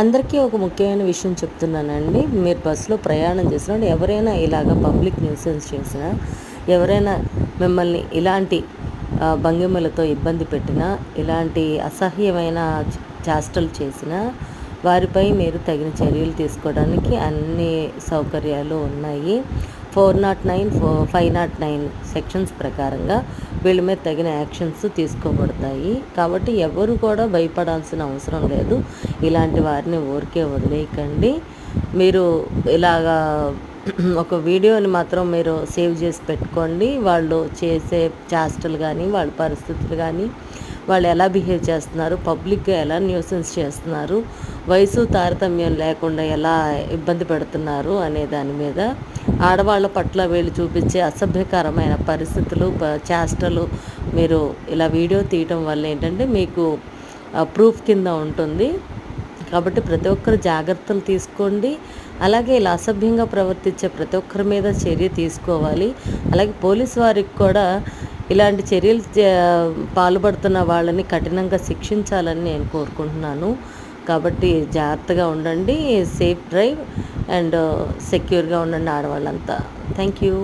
అందరికీ ఒక ముఖ్యమైన విషయం చెప్తున్నానండి. మీరు బస్సులో ప్రయాణం చేసినప్పుడు ఎవరైనా ఇలాగ పబ్లిక్ న్యూసెన్స్ చేసినా ఎవరైనా మిమ్మల్ని ఇలాంటి భంగిమలతో ఇబ్బంది పెట్టినా ఇలాంటి అసహ్యమైన చేష్టలు చేసినా వారిపై మీరు తగిన చర్యలు తీసుకోవడానికి అన్ని సౌకర్యాలు ఉన్నాయి. Four nought nine four five nought nine sections ప్రకారంగా వీళ్ళ మీద తగిన యాక్షన్స్ తీసుకోబడతాయి. కాబట్టి ఎవరు కూడా భయపడాల్సిన అవసరం లేదు. ఇలాంటి వారిని ఊరికే వదిలేయకండి. మీరు ఇలాగా ఒక వీడియోని మాత్రం మీరు సేవ్ చేసి పెట్టుకోండి. వాళ్ళు చేసే చేష్టలు కానీ వాళ్ళ పరిస్థితులు కానీ వాళ్ళు ఎలా బిహేవ్ చేస్తున్నారు పబ్లిక్గా ఎలా న్యూసెన్స్ చేస్తున్నారు వయసు తారతమ్యం లేకుండా ఎలా ఇబ్బంది పెడుతున్నారు అనే దాని మీద ఆడవాళ్ళ పట్ల వీళ్ళు చూపించే అసభ్యకరమైన పరిస్థితులు చేష్టలు మీరు ఇలా వీడియో తీయటం వల్ల ఏంటంటే మీకు ప్రూఫ్ కింద ఉంటుంది. కాబట్టి ప్రతి ఒక్కరు జాగ్రత్తలు తీసుకోండి. అలాగే ఇలా అసభ్యంగా ప్రవర్తించే ప్రతి ఒక్కరి మీద చర్య తీసుకోవాలి. అలాగే పోలీస్ వారికి కూడా ఇలాంటి చర్యలు పాల్పడుతున్న వాళ్ళని కఠినంగా శిక్షించాలని నేను కోరుకుంటున్నాను. కాబట్టి జాగ్రత్తగా ఉండండి సేఫ్ డ్రైవ్ అండ్ సెక్యూర్గా ఉండండి ఆడవాళ్ళంతా. Thank you